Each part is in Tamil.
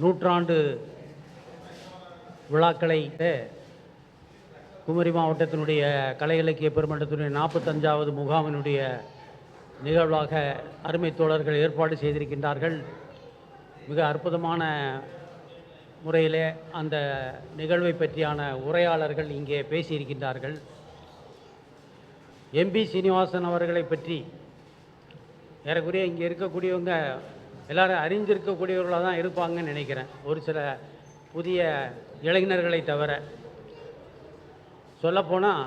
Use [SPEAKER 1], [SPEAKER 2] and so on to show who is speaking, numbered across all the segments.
[SPEAKER 1] நூற்றாண்டு விழாக்களை குமரி மாவட்டத்தினுடைய கலை இலக்கிய பெருமன்றத்தினுடைய நாற்பத்தஞ்சாவது முகாமினுடைய நிகழ்வாக அருமை தோழர்கள் ஏற்பாடு செய்திருக்கின்றார்கள். மிக அற்புதமான முறையிலே அந்த நிகழ்வை பற்றியான உரையாளர்கள் இங்கே பேசியிருக்கின்றார்கள். எம்பி சீனிவாசன் அவர்களை பற்றி ஏறக்குறைய இங்கே இருக்கக்கூடியவங்க எல்லாரும் அறிஞ்சிருக்கக்கூடியவர்களாக தான் இருப்பாங்கன்னு நினைக்கிறேன். ஒரு சில புதிய இளைஞர்களை தவிர. சொல்லப்போனால்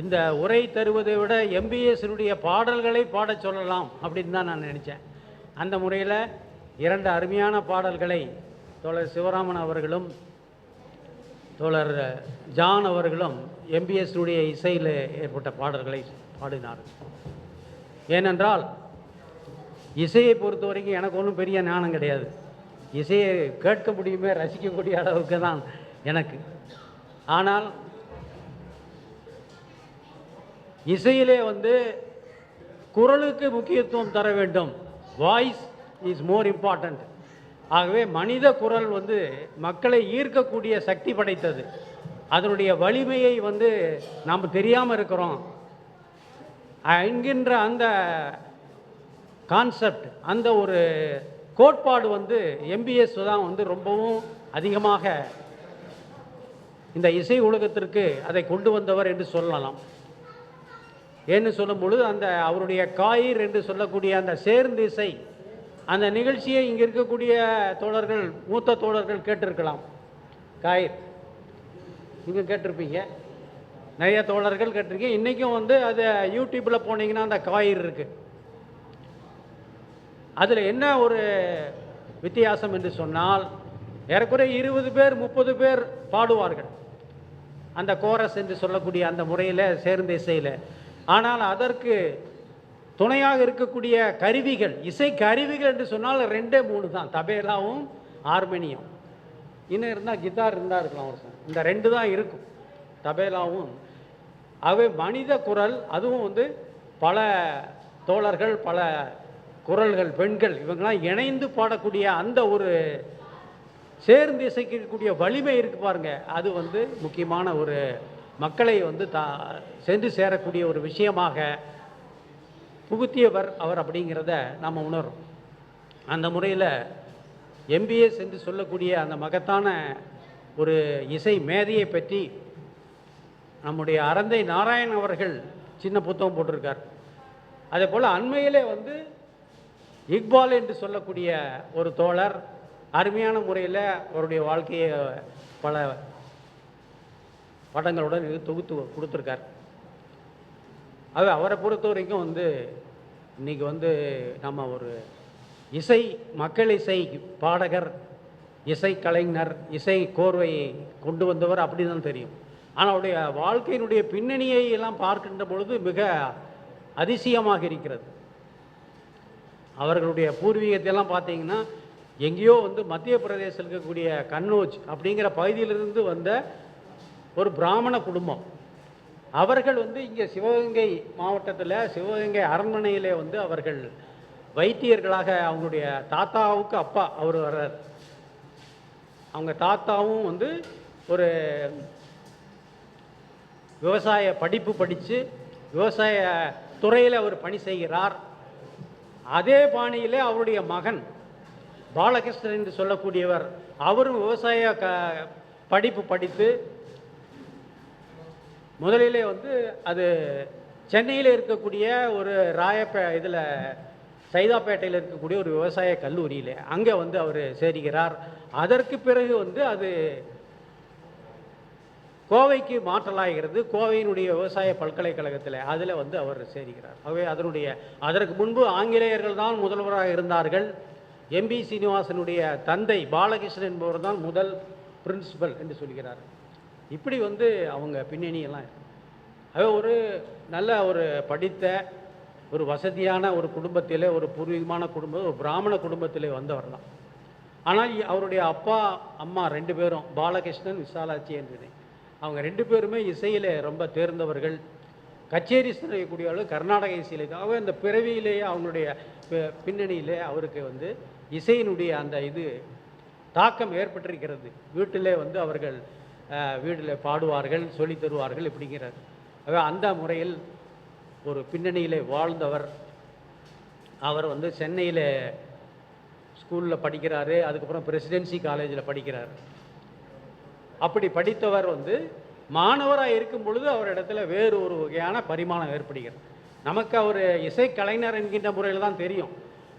[SPEAKER 1] இந்த உரை தருவதை விட எம்பிஎஸ்னுடைய பாடல்களை பாடச் சொல்லலாம் அப்படின்னு தான் நான் நினச்சேன். அந்த முறையில் இரண்டு அருமையான பாடல்களை தோழர் சிவராமன் அவர்களும் தோழர் ஜான் அவர்களும் எம்பிஎஸ்னுடைய இசையில் ஏற்பட்ட பாடல்களை பாடினார்கள். ஏனென்றால் இசையை பொறுத்த வரைக்கும் எனக்கு ஒன்றும் பெரிய ஞானம் கிடையாது. இசையை கேட்க முடியுமே ரசிக்கக்கூடிய அளவுக்கு தான் எனக்கு. ஆனால் இசையிலே வந்து குரலுக்கு முக்கியத்துவம் தர வேண்டும். வாய்ஸ் இஸ் மோர் இம்பார்ட்டண்ட் ஆகவே மனித குரல் வந்து மக்களை ஈர்க்கக்கூடிய சக்தி படைத்தது. அதனுடைய வலிமையை வந்து நாம் தெரியாமல் இருக்கிறோம். என்கின்ற அந்த கான்செப்ட் அந்த ஒரு கோட்பாடு வந்து எம்பிஎஸ் தான் வந்து ரொம்பவும் அதிகமாக இந்த இசை உலகத்திற்கு அதை கொண்டு வந்தவர் என்று சொல்லலாம். ஏன்னு சொல்லும் பொழுது அந்த அவருடைய காயிர் என்று சொல்லக்கூடிய அந்த சேர்ந்து இசை அந்த நிகழ்ச்சியை இங்கே இருக்கக்கூடிய தோழர்கள் மூத்த தோழர்கள் கேட்டிருக்கலாம். காயிர் நீங்கள் கேட்டிருப்பீங்க. நிறைய தோழர்கள் கேட்டிருக்கீங்க. இன்றைக்கும் வந்து அது யூடியூப்பில் போனீங்கன்னா அந்த காயிர் இருக்குது அதில் என்ன ஒரு வித்தியாசம் என்று சொன்னால் ஏறக்குறைய இருபது பேர் முப்பது பேர் பாடுவார்கள். அந்த கோரஸ் என்று சொல்லக்கூடிய அந்த முறையில் சேர்ந்த இசையில். ஆனால் அதற்கு துணையாக இருக்கக்கூடிய கருவிகள் இசை கருவிகள் என்று சொன்னால் ரெண்டே மூணு தான். தபேலாவும் ஹார்மோனியம். இன்னும் இருந்தால் கிட்டார் இருந்தால் இருக்கலாம் ஒரு இந்த ரெண்டு தான் இருக்கும். தபேலாவும். அவை மனித குரல் அதுவும் வந்து பல தோழர்கள் பல குரல்கள் பெண்கள் இவங்கெல்லாம் இணைந்து பாடக்கூடிய அந்த ஒரு சேர்ந்து இசைக்கக்கூடிய வலிமை இருக்கு பாருங்க. அது வந்து முக்கியமான ஒரு மக்களை வந்து தா சென்று சேரக்கூடிய ஒரு விஷயமாக புகுத்தியவர் அவர் அப்படிங்கிறத நாம் உணரும் அந்த முறையில் எம்பிஎஸ் என்று சொல்லக்கூடிய அந்த மகத்தான ஒரு இசை மேதையை பற்றி நம்முடைய அறந்தை நாராயண் அவர்கள் சின்ன புத்தகம் போட்டிருக்கார். அதே போல் அண்மையிலே வந்து இக்பால் என்று சொல்லக்கூடிய ஒரு தோழர் அருமையான முறையில் அவருடைய வாழ்க்கையை பல படங்களுடன் இது தொகுத்து கொடுத்துருக்கார். அது அவரை பொறுத்த வரைக்கும் வந்து இன்றைக்கி வந்து நம்ம ஒரு இசை மக்கள் இசை பாடகர் இசை கலைஞர் இசை கோர்வையை கொண்டு வந்தவர் அப்படி தான் தெரியும். ஆனால் அவருடைய வாழ்க்கையினுடைய பின்னணியை எல்லாம் பார்க்கின்ற பொழுது மிக அதிசயமாக இருக்கிறது. அவர்களுடைய பூர்வீகத்தை எல்லாம் பார்த்தீங்கன்னா எங்கேயோ வந்து மத்திய பிரதேசத்தில் இருக்கக்கூடிய கன்னோஜ் அப்படிங்கிற பகுதியிலிருந்து வந்த ஒரு பிராமண குடும்பம். அவர்கள் வந்து இங்கே சிவகங்கை மாவட்டத்தில் சிவகங்கை அரண்மனையிலே வந்து அவர்கள் வைத்தியர்களாக அவங்களுடைய தாத்தாவுக்கு அப்பா அவர் வர்றார். அவங்க தாத்தாவும் வந்து ஒரு விவசாய படிப்பு படித்து விவசாய துறையில் அவர் பணி செய்கிறார். அதே பாணியிலே அவருடைய மகன் பாலகிருஷ்ணன் என்று சொல்லக்கூடியவர். அவரும் விவசாய க படிப்பு படித்து முதலிலே வந்து அது சென்னையில் இருக்கக்கூடிய ஒரு ராயப்பே இதில் சைதாப்பேட்டையில் இருக்கக்கூடிய ஒரு விவசாய கல்லூரியில் அங்கே வந்து அவர் சேருகிறார். அதற்கு பிறகு வந்து அது கோவைக்கு மாற்றலாகிறது. கோவையினுடைய விவசாய பல்கலைக்கழகத்தில் அதில் வந்து அவர் சேருகிறார். ஆகவே அதனுடைய அதற்கு முன்பு ஆங்கிலேயர்கள் தான் முதல்வராக இருந்தார்கள். எம்பி சீனிவாசனுடைய தந்தை பாலகிருஷ்ணன் என்பவர் தான் முதல் பிரின்சிபல் என்று சொல்கிறார். இப்படி வந்து அவங்க பின்னணியெல்லாம் இருக்கு. ஆகவே ஒரு நல்ல ஒரு படித்த ஒரு வசதியான ஒரு குடும்பத்திலே ஒரு பூர்வீகமான குடும்பம் ஒரு பிராமண குடும்பத்தில் வந்தவர் தான். ஆனால் அவருடைய அப்பா அம்மா ரெண்டு பேரும் பாலகிருஷ்ணன் விசாலாட்சி என்று அவங்க ரெண்டு பேருமே இசையில் ரொம்ப தேர்ந்தவர்கள். கச்சேரி செய்யக்கூடியவர்கள் கர்நாடக இசையில் அவங்க அந்த இந்த பிறவியிலேயே அவங்களுடைய பி- பின்னணியிலே அவருக்கு வந்து இசையினுடைய அந்த இது தாக்கம் ஏற்பட்டிருக்கிறது. வீட்டிலே வந்து அவர்கள் வீட்டில் பாடுவார்கள் சொல்லித் தருவார்கள் இப்படிங்கிறார். ஆக அந்த முறையில் ஒரு பின்னணியிலே வாழ்ந்தவர். அவர் வந்து சென்னையில் ஸ்கூலில் படிக்கிறாரு அதுக்கப்புறம் பிரசிடென்சி காலேஜில் படிக்கிறார். அப்படி படித்தவர் வந்து மாணவராக இருக்கும் பொழுது அவரிடத்துல வேறு ஒரு வகையான பரிமாணம் ஏற்படுகிறது. நமக்கு அவர் இசைக்கலைஞர் என்கின்ற முறையில் தான் தெரியும்.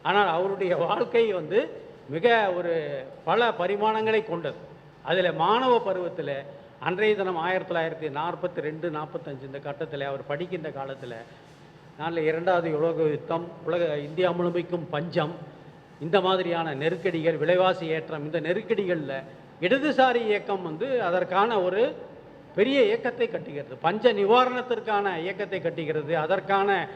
[SPEAKER 1] ஆனால் அவருடைய வாழ்க்கை வந்து மிக ஒரு பல பரிமாணங்களை கொண்டது. அதில் மாணவ பருவத்தில் அன்றைய தினம் ஆயிரத்தி தொள்ளாயிரத்தி நாற்பத்தி ரெண்டு நாற்பத்தஞ்சு இந்த கட்டத்தில் அவர் படிக்கின்ற காலத்தில் நாளில் இரண்டாவது உலக யுத்தம் உலக இந்தியா முழுமைக்கும் பஞ்சம் இந்த மாதிரியான நெருக்கடிகள் விலைவாசி ஏற்றம் இந்த நெருக்கடிகளில் இடதுசாரி இயக்கம் வந்து அதற்கான ஒரு பெரிய இயக்கத்தை கட்டுகிறது. பஞ்ச நிவாரணத்திற்கான இயக்கத்தை கட்டுகிறது. அதற்கான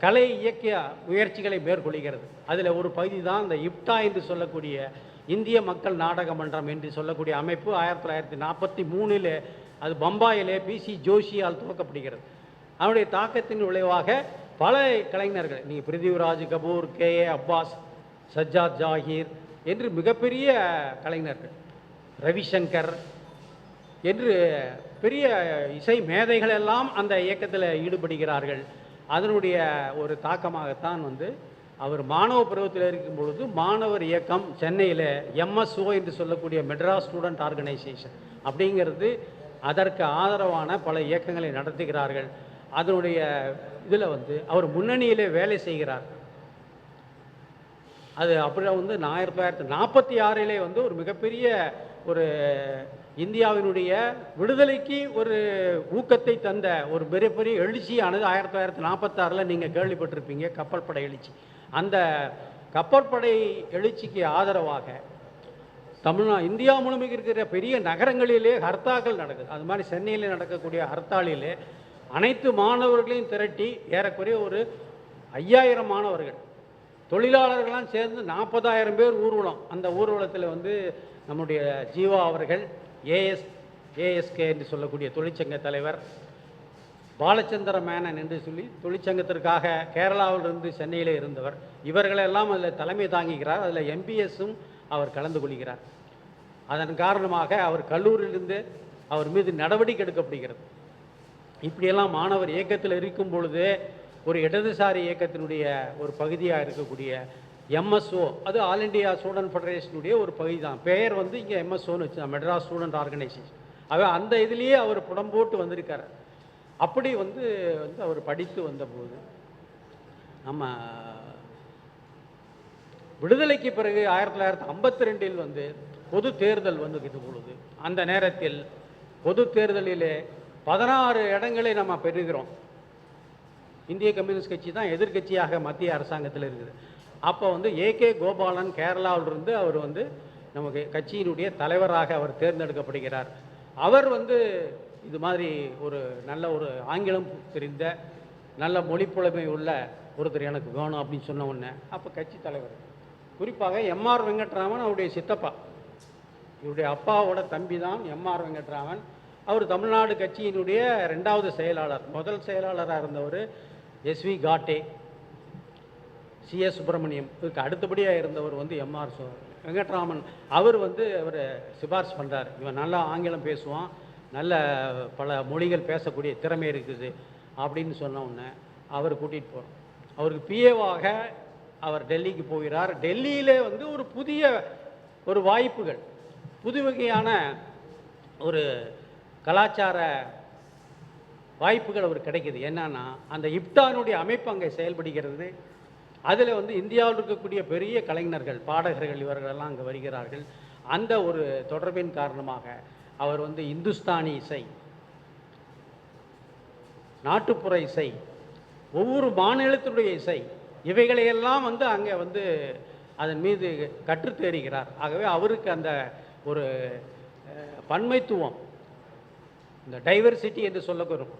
[SPEAKER 1] கலை இயக்கிய முயற்சிகளை மேற்கொள்கிறது. அதில் ஒரு பகுதி தான் இந்த இப்டா என்று சொல்லக்கூடிய இந்திய மக்கள் நாடக மன்றம் என்று சொல்லக்கூடிய அமைப்பு ஆயிரத்தி தொள்ளாயிரத்தி நாற்பத்தி மூணில் அது பம்பாயிலே பிசி ஜோஷியால் துவக்கப்படுகிறது. அவனுடைய தாக்கத்தின் விளைவாக பல கலைஞர்கள் நீங்கள் பிருத்திவிராஜ் கபூர் கே. ஏ. அப்பாஸ் சஜ்ஜாத் ஜாகீர் என்று மிகப்பெரிய கலைஞர்கள் ரவிசங்கர் என்று பெரிய இசை மேதைகள் எல்லாம் அந்த இயக்கத்தில் ஈடுபடுகிறார்கள். அதனுடைய ஒரு தாக்கமாகத்தான் வந்து அவர் மாணவ பருவத்தில் இருக்கும் பொழுது மாணவர் இயக்கம் சென்னையில் எம்எஸ்ஓ என்று சொல்லக்கூடிய மெட்ராஸ் ஸ்டூடெண்ட் ஆர்கனைசேஷன் அப்படிங்கிறது அதற்கு ஆதரவான பல இயக்கங்களை நடத்துகிறார்கள். அதனுடைய இதில் வந்து அவர் முன்னணியிலே வேலை செய்கிறார். அது அப்புறம் வந்து நான் ஆயிரத்தி தொள்ளாயிரத்தி நாற்பத்தி ஆறிலே வந்து ஒரு மிகப்பெரிய ஒரு இந்தியாவினுடைய விடுதலைக்கு ஒரு ஊக்கத்தை தந்த ஒரு மிகப்பெரிய எழுச்சியானது ஆயிரத்தி தொள்ளாயிரத்தி நாற்பத்தாறில் நீங்கள் கேள்விப்பட்டிருப்பீங்க கப்பல் படை எழுச்சி. அந்த கப்பற்படை எழுச்சிக்கு ஆதரவாக தமிழ்நா இந்தியா முழுமைக்கு இருக்கிற பெரிய நகரங்களிலே ஹர்த்தாக்கள் நடக்குது. அது மாதிரி சென்னையில் நடக்கக்கூடிய ஹர்த்தாலிலே அனைத்து மாணவர்களையும் திரட்டி ஏறக்குறைய ஒரு ஐயாயிரம் மாணவர்கள் தொழிலாளர்கள்லாம் சேர்ந்து நாற்பதாயிரம் பேர் ஊர்வலம். அந்த ஊர்வலத்தில் வந்து நம்முடைய ஜீவா அவர்கள் ஏஎஸ் ஏஎஸ்கே என்று சொல்லக்கூடிய தொழிற்சங்க தலைவர் பாலச்சந்திர மேனன் என்று சொல்லி தொழிற்சங்கத்திற்காக கேரளாவிலிருந்து சென்னையில் இருந்தவர். இவர்களெல்லாம் அதில் தலைமை தாங்குகிறார். அதில் எம்பிஎஸும் அவர் கலந்து கொள்கிறார். அதன் காரணமாக அவர் கல்லூரியிலிருந்து அவர் மீது நடவடிக்கை எடுக்கப்படுகிறது. இப்படியெல்லாம் மாணவர் இயக்கத்தில் இருக்கும் பொழுது ஒரு இடதுசாரி இயக்கத்தினுடைய ஒரு பகுதியாக இருக்கக்கூடிய எம்எஸ்ஓ அது ஆல் இண்டியா ஸ்டூடெண்ட் ஃபெடரேஷனுடைய ஒரு பகுதி தான் பெயர் வந்து இங்கே எம்எஸ்ஓன்னு வச்சு மெட்ராஸ் ஸ்டூடெண்ட் ஆர்கனைசேஷன் அவ அந்த இதுலேயே அவர் புடம் போட்டு வந்திருக்கார். அப்படி வந்து வந்து அவர் படித்து வந்தபோது நம்ம விடுதலைக்கு பிறகு ஆயிரத்தி தொள்ளாயிரத்தி ஐம்பத்தி ரெண்டில் வந்து பொது தேர்தல் வந்துகிட்டு பொழுது அந்த நேரத்தில் பொது தேர்தலிலே பதினாறு இடங்களை நம்ம பெறுகிறோம். இந்திய கம்யூனிஸ்ட் கட்சி தான் எதிர்கட்சியாக மத்திய அரசாங்கத்தில் இருக்குது. அப்போ வந்து ஏகே கோபாலன் கேரளாவிலிருந்து அவர் வந்து நமக்கு கட்சியினுடைய தலைவராக அவர் தேர்ந்தெடுக்கப்படுகிறார். அவர் வந்து இது மாதிரி ஒரு நல்ல ஒரு ஆங்கிலம் தெரிந்த நல்ல மொழிப்புலமை உள்ள ஒருத்தர் எனக்கு வேணும் அப்படின்னு சொன்ன உடனே அப்போ கட்சி தலைவர். குறிப்பாக எம்ஆர் வெங்கட்ராமன் அவருடைய சித்தப்பா. இவருடைய அப்பாவோட தம்பி தான் எம்ஆர் வெங்கட்ராமன். அவர் தமிழ்நாடு கட்சியினுடைய ரெண்டாவது செயலாளர் முதல் செயலாளராக இருந்தவர். எஸ்வி காட்டே. சிஎஸ் சுப்பிரமணியம் இதுக்கு அடுத்தபடியாக இருந்தவர் வந்து எம்ஆர் வெங்கட்ராமன். அவர் வந்து அவர் சிபாரிசு பண்ணுறார் இவன் நல்லா ஆங்கிலம் பேசுவான். நல்ல பல மொழிகள் பேசக்கூடிய திறமை இருக்குது அப்படின்னு சொன்ன உடனே அவர் கூட்டிகிட்டு போகிறோம் அவருக்கு பிஏவாக அவர் டெல்லிக்கு போகிறார். டெல்லியிலே வந்து ஒரு புதிய ஒரு வாய்ப்புகள் புது வகையான ஒரு கலாச்சார வாய்ப்புகள் அவருக்கு கிடைக்குது. என்னன்னா அந்த இப்டானுடைய அமைப்பு அங்கே செயல்படுகிறது. அதில் வந்து இந்தியாவில் இருக்கக்கூடிய பெரிய கலைஞர்கள் பாடகர்கள் இவர்களெல்லாம் அங்கே வருகிறார்கள். அந்த ஒரு தொடர்பின் காரணமாக அவர் வந்து இந்துஸ்தானி இசை நாட்டுப்புற இசை ஒவ்வொரு மாநிலத்தினுடைய இசை இவைகளையெல்லாம் வந்து அங்கே வந்து அதன் மீது கற்றுத்தேறுகிறார். ஆகவே அவருக்கு அந்த ஒரு பன்மைத்துவம் இந்த டைவர்சிட்டி என்று சொல்லக்கூடும்.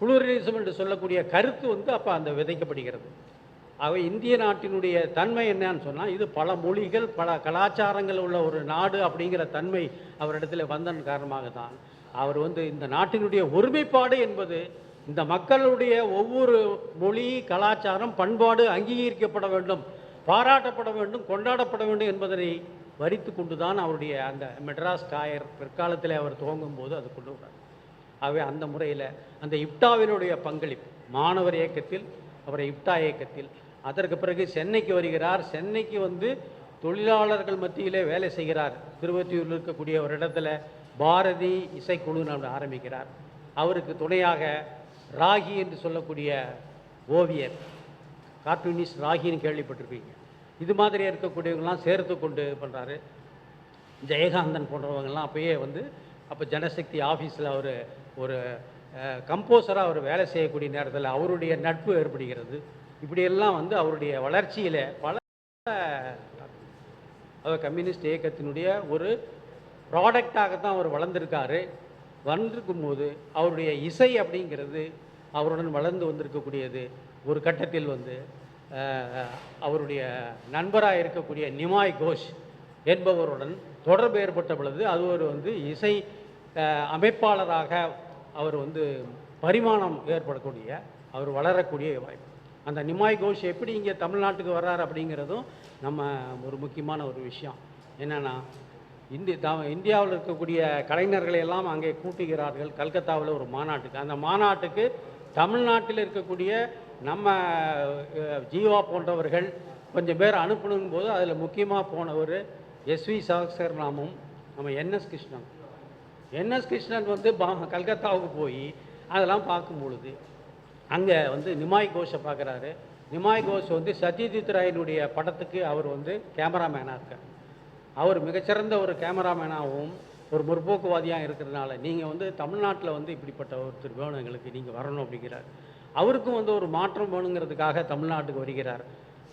[SPEAKER 1] புளூரலிசம் என்று சொல்லக்கூடிய கருத்து வந்து அப்போ அந்த விதைக்கப்படுகிறது. ஆகவே இந்திய நாட்டினுடைய தன்மை என்னன்னு சொன்னால் இது பல மொழிகள் பல கலாச்சாரங்கள் உள்ள ஒரு நாடு அப்படிங்கிற தன்மை அவரிடத்தில் வந்தன் காரணமாக தான் அவர் வந்து இந்த நாட்டினுடைய ஒருமைப்பாடு என்பது இந்த மக்களுடைய ஒவ்வொரு மொழி கலாச்சாரம் பண்பாடு அங்கீகரிக்கப்பட வேண்டும் பாராட்டப்பட வேண்டும் கொண்டாடப்பட வேண்டும் என்பதனை வரித்து கொண்டுதான் அவருடைய அந்த மெட்ராஸ் காயர் பிற்காலத்தில் அவர் துவங்கும் போது அது கொண்டு வர்றார் ஆகவே அந்த முறையில் அந்த இப்டாவினுடைய பங்களிப்பு மாணவர் இயக்கத்தில் அவரை இப்டா இயக்கத்தில். அதற்கு பிறகு சென்னைக்கு வருகிறார். சென்னைக்கு வந்து தொழிலாளர்கள் மத்தியிலே வேலை செய்கிறார். திருவத்தியூரில் இருக்கக்கூடிய ஒரு இடத்துல பாரதி இசைக்குழு ஆரம்பிக்கிறார். அவருக்கு துணையாக ராகி என்று சொல்லக்கூடிய ஓவியர் கார்ட்டூனிஸ்ட் ராகின்னு கேள்விப்பட்டிருப்பீங்க. இது மாதிரி இருக்கக்கூடியவங்களாம் சேர்த்து கொண்டு பண்ணுறாரு ஜெயகாந்தன் போன்றவங்கெல்லாம் அப்பயே வந்து அப்போ ஜனசக்தி ஆஃபீஸில் அவர் கம்போசராக அவர் வேலை செய்யக்கூடிய நேரத்தில் அவருடைய நட்பு ஏற்படுகிறது. இப்படியெல்லாம் வந்து அவருடைய வளர்ச்சியில் பல அவர் கம்யூனிஸ்ட் இயக்கத்தினுடைய ஒரு ப்ராடக்டாகத்தான் அவர் வளர்ந்துருக்காரு. வந்திருக்கும் போது அவருடைய இசை அப்படிங்கிறது அவருடன் வளர்ந்து வந்திருக்கக்கூடியது. ஒரு கட்டத்தில் வந்து அவருடைய நண்பராக இருக்கக்கூடிய நிமாய் கோஷ் என்பவருடன் தொடர்பு ஏற்பட்ட பொழுது அது ஒரு வந்து இசை அமைப்பாளராக அவர் வந்து பரிமாணம் ஏற்படக்கூடிய அவர் வளரக்கூடிய வாய்ப்பு. அந்த நிமாய் கோஷ் எப்படி இங்கே தமிழ்நாட்டுக்கு வர்றார் அப்படிங்கிறதும் நம்ம ஒரு முக்கியமான ஒரு விஷயம். என்னென்னா இந்தி த இந்தியாவில் இருக்கக்கூடிய கலைஞர்களை எல்லாம் அங்கே கூட்டுகிறார்கள் கல்கத்தாவில் ஒரு மாநாட்டுக்கு. அந்த மாநாட்டுக்கு தமிழ்நாட்டில் இருக்கக்கூடிய நம்ம ஜீவா போன்றவர்கள் கொஞ்சம் பேர் அனுப்பணும் போது அதில் முக்கியமாக போனவர் எஸ்வி சகசரநாமும் நம்ம என்எஸ் கிருஷ்ணன். என்எஸ் கிருஷ்ணன் வந்து பா கல்கத்தாவுக்கு போய் அதெல்லாம் பார்க்கும் பொழுது அங்கே வந்து நிமாய் கோஷை பார்க்குறாரு. நிமாய் கோஷ் வந்து சத்யஜித் ராயினுடைய படத்துக்கு அவர் வந்து கேமராமேனாக இருக்கார். அவர் மிகச்சிறந்த ஒரு கேமராமேனாகவும் ஒரு முற்போக்குவாதியாக இருக்கிறதுனால நீங்கள் வந்து தமிழ்நாட்டில் வந்து இப்படிப்பட்ட ஒருத்தர் வேணும் எங்களுக்கு நீங்கள் வரணும் அப்படிங்கிறார். அவருக்கும் வந்து ஒரு மாற்றம் வேணுங்கிறதுக்காக தமிழ்நாட்டுக்கு வருகிறார்.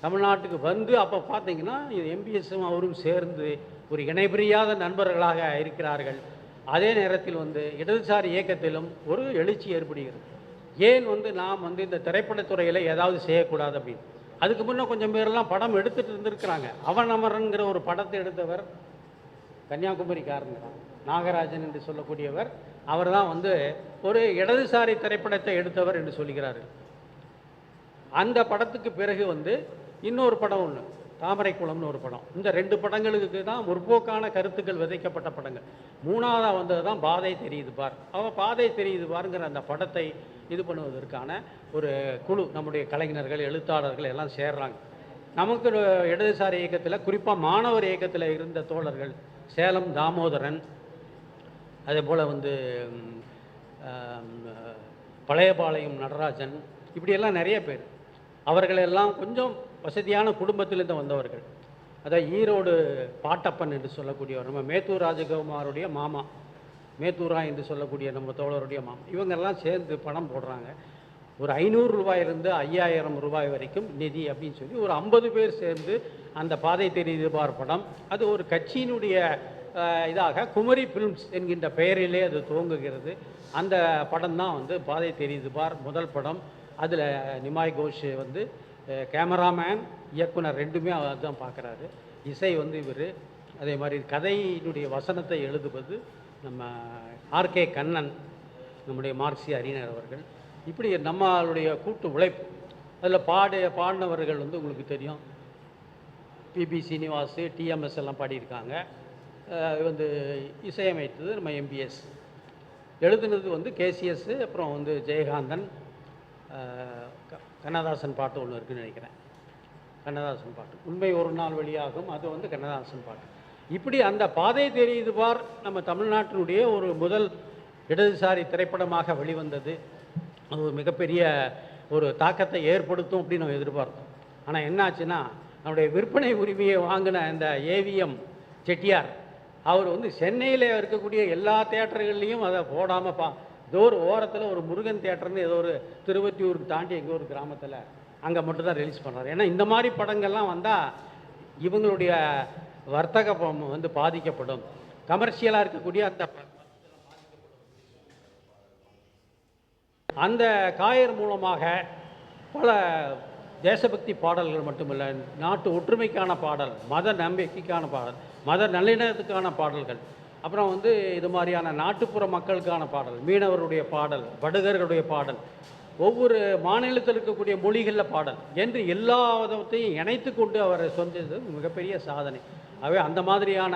[SPEAKER 1] தமிழ்நாட்டுக்கு வந்து அப்போ பார்த்தீங்கன்னா எம்பிஎஸும் அவரும் சேர்ந்து ஒரு இணைபிரியாத நண்பர்களாக இருக்கிறார்கள். அதே நேரத்தில் வந்து இடதுசாரி இயக்கத்திலும் ஒரு எழுச்சி ஏற்படுகிறது. ஏன் வந்து நாம் வந்து இந்த திரைப்படத்துறையில் ஏதாவது செய்யக்கூடாது அப்படின்னு? அதுக்கு முன்னே கொஞ்சம் பேரெல்லாம் படம் எடுத்துகிட்டு இருந்திருக்கிறாங்க. அவன் அமரன்கிற ஒரு படத்தை எடுத்தவர் கன்னியாகுமரி தான் நாகராஜன் என்று சொல்லக்கூடியவர் அவர் தான் வந்து ஒரு இடதுசாரி திரைப்படத்தை எடுத்தவர் என்று சொல்கிறார்கள். அந்த படத்துக்கு பிறகு வந்து இன்னொரு படம் ஒன்று தாமரைக்குளம்னு ஒரு படம். இந்த ரெண்டு படங்களுக்கு தான் முற்போக்கான கருத்துக்கள் விதைக்கப்பட்ட படங்கள். மூணாவதாக வந்தது தான் பாதை தெரியுது பார். அவள் பாதை தெரியுது பாருங்கிற அந்த படத்தை இது பண்ணுவதற்கான ஒரு குழு நம்முடைய கலைஞர்கள் எழுத்தாளர்கள் எல்லாம் சேர்றாங்க. நமக்கு இடதுசாரி இயக்கத்தில் குறிப்பாக மாணவர் இயக்கத்தில் இருந்த தோழர்கள் சேலம் தாமோதரன் அதே போல் வந்து பழையபாளையம் நடராஜன் இப்படியெல்லாம் நிறைய பேர். அவர்களெல்லாம் கொஞ்சம் வசதியான குடும்பத்திலேருந்து வந்தவர்கள். அதான் ஈரோடு பாட்டப்பன் என்று சொல்லக்கூடியவர் நம்ம மேத்தூர் ராஜகுமாருடைய மாமா மேத்தூரா என்று சொல்லக்கூடிய நம்ம தோழருடைய மாமா. இவங்கெல்லாம் சேர்ந்து பணம் போடுறாங்க. ஒரு ஐநூறு ரூபாயிலிருந்து ஐயாயிரம் ரூபாய் வரைக்கும் நிதி அப்படின்னு சொல்லி ஒரு ஐம்பது பேர் சேர்ந்து அந்த பாதை தெரியுது பார் படம். அது ஒரு கட்சியினுடைய இதாக குமரி ஃபிலிம்ஸ் என்கின்ற பெயரிலே அது துவங்குகிறது. அந்த படம் தான் வந்து பாதை தெரியுது பார் முதல் படம். அதில் நிமாய் கோஷ் வந்து கேமராமேன் இயக்குனர் ரெண்டுமே அவர் தான் பார்க்குறாரு. இசை வந்து இவர் அதே மாதிரி கதையினுடைய வசனத்தை எழுதுவது நம்ம ஆர்கே கண்ணன் நம்முடைய மார்க்சி அறிஞர் அவர்கள். இப்படி நம்மளுடைய கூட்டு உழைப்பு அதில் பாடு பாடினவர்கள் வந்து உங்களுக்கு தெரியும். பிபி சீனிவாஸ் டிஎம்எஸ் எல்லாம் பாடியிருக்காங்க. வந்து இசையமைத்தது நம்ம எம்பிஎஸ் எழுதுனது வந்து கேசிஎஸ் அப்புறம் வந்து ஜெயகாந்தன். கண்ணதாசன் பாட்டு ஒன்று இருக்குன்னு நினைக்கிறேன். கண்ணதாசன் பாட்டு. உண்மை ஒரு நாள் வெளியாகும் அது வந்து கண்ணதாசன் பாட்டு. இப்படி அந்த பாதை தெரியுது பார் நம்ம தமிழ்நாட்டினுடைய ஒரு முதல் இடதுசாரி திரைப்படமாக வெளிவந்தது. அது ஒரு மிகப்பெரிய ஒரு தாக்கத்தை ஏற்படுத்தும் அப்படின்னு நம்ம எதிர்பார்த்தோம். ஆனால் என்னாச்சுன்னா நம்முடைய விற்பனை உரிமையை வாங்கின இந்த ஏவிஎம் செட்டியார் அவர் வந்து சென்னையில் இருக்கக்கூடிய எல்லா தேட்டர்கள்லேயும் அதை போடாமல் பா ஏதோ ஒரு ஓரத்தில் ஒரு முருகன் தேட்டர்னு ஏதோ ஒரு திருவத்தியூருக்கு தாண்டி எங்கள் ஒரு கிராமத்தில் அங்கே மட்டும்தான் ரிலீஸ் பண்ணுறாரு ஏன்னா இந்த மாதிரி படங்கள்லாம் வந்தால் இவங்களுடைய வர்த்தக பம் வந்து பாதிக்கப்படும். கமர்ஷியலாக இருக்கக்கூடிய அந்த அந்த காயர் மூலமாக பல தேசபக்தி பாடல்கள் மட்டுமில்லை நாட்டு ஒற்றுமைக்கான பாடல் மத நம்பிக்கைக்கான பாடல் மத நல்லிணத்துக்கான பாடல்கள் அப்புறம் வந்து இது மாதிரியான நாட்டுப்புற மக்களுக்கான பாடல் மீனவருடைய பாடல் படுகர்களுடைய பாடல் ஒவ்வொரு மாநிலத்தில் இருக்கக்கூடிய மொழிகளில் பாடல் என்று எல்லா விதத்தையும் இணைத்து கொண்டு அவர் சொன்னது மிகப்பெரிய சாதனை. ஆகவே அந்த மாதிரியான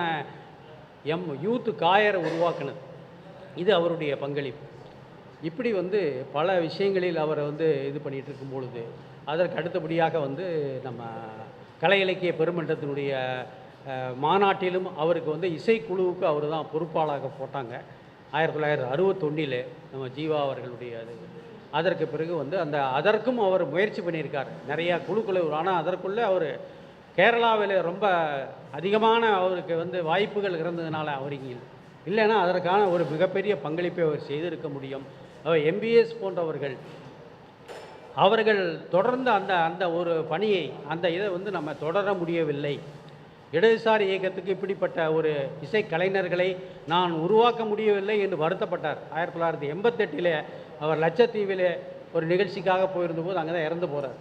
[SPEAKER 1] எம் யூத் காயரை உருவாக்கினது. இது அவருடைய பங்களிப்பு. இப்படி வந்து பல விஷயங்களில் அவர் வந்து இது பண்ணிகிட்டு இருக்கும் பொழுது அதற்கு அடுத்தபடியாக வந்து நம்ம கலை இலக்கிய பெருமன்றத்தினுடைய மாநாட்டிலும் அவருக்கு வந்து இசைக்குழுவுக்கு அவர் தான் பொறுப்பாளாக போட்டாங்க. ஆயிரத்தி தொள்ளாயிரத்தி அறுபத்தொன்னில் நம்ம ஜீவா அவர்களுடைய அது. அதற்கு பிறகு வந்து அந்த அதற்கும் அவர் முயற்சி பண்ணியிருக்கார். நிறையா குழுக்களை ஆனால் அதற்குள்ளே அவர் கேரளாவில் ரொம்ப அதிகமான அவருக்கு வந்து வாய்ப்புகள் இருந்ததுனால அவர் இங்கே இல்லைன்னா அதற்கான ஒரு மிகப்பெரிய பங்களிப்பை அவர் செய்திருக்க முடியும். அவர் எம்பிஎஸ் போன்றவர்கள் அவர்கள் தொடர்ந்து அந்த அந்த ஒரு பணியை அந்த இதை வந்து நம்ம தொடர முடியவில்லை. இடதுசாரி இயக்கத்துக்கு இப்படிப்பட்ட ஒரு இசைக்கலைஞர்களை நான் உருவாக்க முடியவில்லை என்று வருத்தப்பட்டார். ஆயிரத்தி தொள்ளாயிரத்தி எண்பத்தெட்டில் அவர் லட்சத்தீவிலே ஒரு நிகழ்ச்சிக்காக போயிருந்தபோது அங்கே தான் இறந்து போகிறார்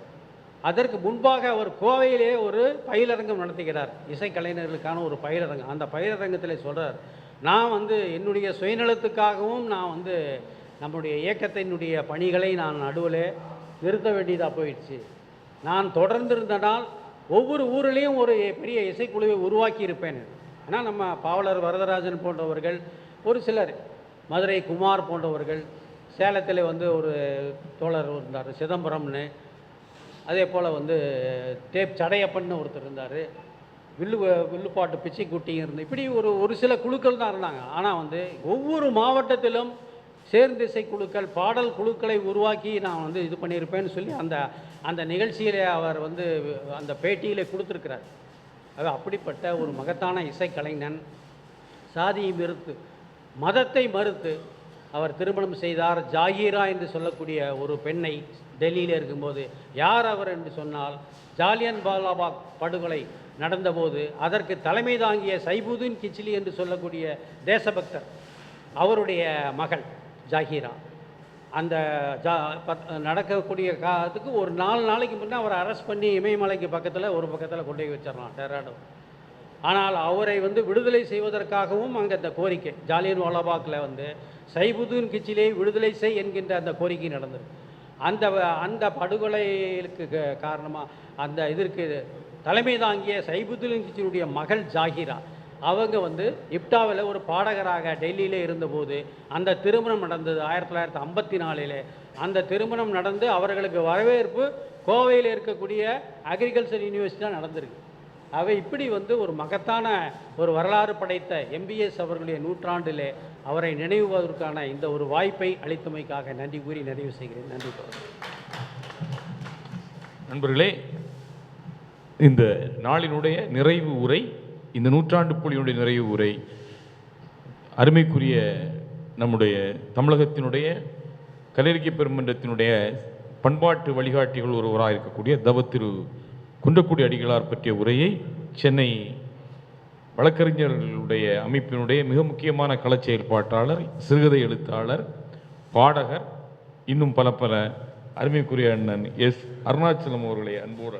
[SPEAKER 1] அதற்கு முன்பாக அவர் கோவையிலே ஒரு பயிலரங்கம் நடத்துகிறார். இசைக்கலைஞர்களுக்கான ஒரு பயிலரங்கம். அந்த பயிலரங்கத்தில் சொல்கிறார் நான் வந்து என்னுடைய சுயநலத்துக்காகவும் நான் வந்து நம்முடைய இயக்கத்தினுடைய பணிகளை நான் நடுவில் நிறுத்த வேண்டியதாக போயிடுச்சு. நான் தொடர்ந்து இருந்தனால் ஒவ்வொரு ஊரிலையும் ஒரு பெரிய இசைக்குழுவை உருவாக்கி இருப்பேன். ஏன்னா நம்ம பாவலர் வரதராஜன் போன்றவர்கள் ஒரு சிலர் மதுரை குமார் போன்றவர்கள் சேலத்தில் வந்து ஒரு தோழர் இருந்தார் சிதம்பரம்னு. அதே போல் வந்து டேப் சடையப்பன்னு ஒருத்தர் இருந்தார். வில்லு வில்லுப்பாட்டு பிச்சைக்குட்டி இருந்து இப்படி ஒரு ஒரு சில குழுக்கள் தான் இருந்தாங்க. ஆனால் வந்து ஒவ்வொரு மாவட்டத்திலும் சேர்ந்திசை குழுக்கள் பாடல் குழுக்களை உருவாக்கி நான் வந்து இது பண்ணியிருப்பேன்னு சொல்லி அந்த அந்த நிகழ்ச்சியில் அவர் வந்து அந்த பேட்டியில் கொடுத்துருக்கிறார். அது அப்படிப்பட்ட ஒரு மகத்தான இசைக்கலைஞன் சாதியை மறுத்து மதத்தை மறுத்து அவர் திருமணம் செய்தார். ஜாகீரா என்று சொல்லக்கூடிய ஒரு பெண்ணை டெல்லியில் இருக்கும்போது யார் அவர் என்று சொன்னால் ஜாலியன் பாலாபாக் படுகொலை நடந்தபோது அதற்கு தலைமை தாங்கிய சைபுதீன் கிச்சிலி என்று சொல்லக்கூடிய தேசபக்தர் அவருடைய மகள். ஜாகிரா அந்த ஜா பத் நடக்கக்கூடிய காலத்துக்கு ஒரு நாலு நாளைக்கு முன்னே அவரை அரெஸ்ட் பண்ணி இமயமலைக்கு பக்கத்தில் ஒரு பக்கத்தில் கொண்டு போய் வச்சிடலாம் டெராடோ ஆனால் அவரை வந்து விடுதலை செய்வதற்காகவும் அங்கே அந்த கோரிக்கை ஜாலியன் வாலாபாக்கில் வந்து சைபுதீன் கிச்சிலே விடுதலை செய் என்கின்ற அந்த கோரிக்கை நடந்தது அந்த அந்த படுகொலைக்கு க- காரணமாக அந்த இதற்கு தலைமை தாங்கிய சைபுதீன் கிச்சினுடைய மகள் ஜாகிரா அவங்க வந்து இப்டாவில் ஒரு பாடகராக டெல்லியிலே இருந்தபோது அந்த திருமணம் நடந்தது ஆயிரத்தி தொள்ளாயிரத்தி ஐம்பத்தி நாலில். அந்த திருமணம் நடந்து அவர்களுக்கு வரவேற்பு கோவையில் இருக்கக்கூடிய அக்ரிகல்ச்சர் யூனிவர்சிட்டி நடந்திருக்கு. அவை இப்படி வந்து ஒரு மகத்தான ஒரு வரலாறு படைத்த எம்பிஎஸ் அவர்களுடைய நூற்றாண்டிலே அவரை நினைவுவதற்கான இந்த ஒரு வாய்ப்பை அளித்தமைக்காக நன்றி கூறி நிறைவு செய்கிறேன். நன்றி
[SPEAKER 2] நண்பர்களே இந்த நாளினுடைய நிறைவு உரை இந்த நூற்றாண்டு புலியினுடைய நிறைவு உரை அருமைக்குரிய நம்முடைய தமிழகத்தினுடைய கலையிலக்கிய பெருமன்றத்தினுடைய பண்பாட்டு வழிகாட்டிகள் ஒருவராக இருக்கக்கூடிய தவ திரு குன்றக்குடி அடிகளார் பற்றிய உரையை சென்னை வழக்கறிஞர்களுடைய அமைப்பினுடைய மிக முக்கியமான கள செயல்பாட்டாளர் சிறுகதை எழுத்தாளர் பாடகர் இன்னும் பல பல அருமைக்குரிய அண்ணன் எஸ். அருணாச்சலம் அவர்களை அன்போடு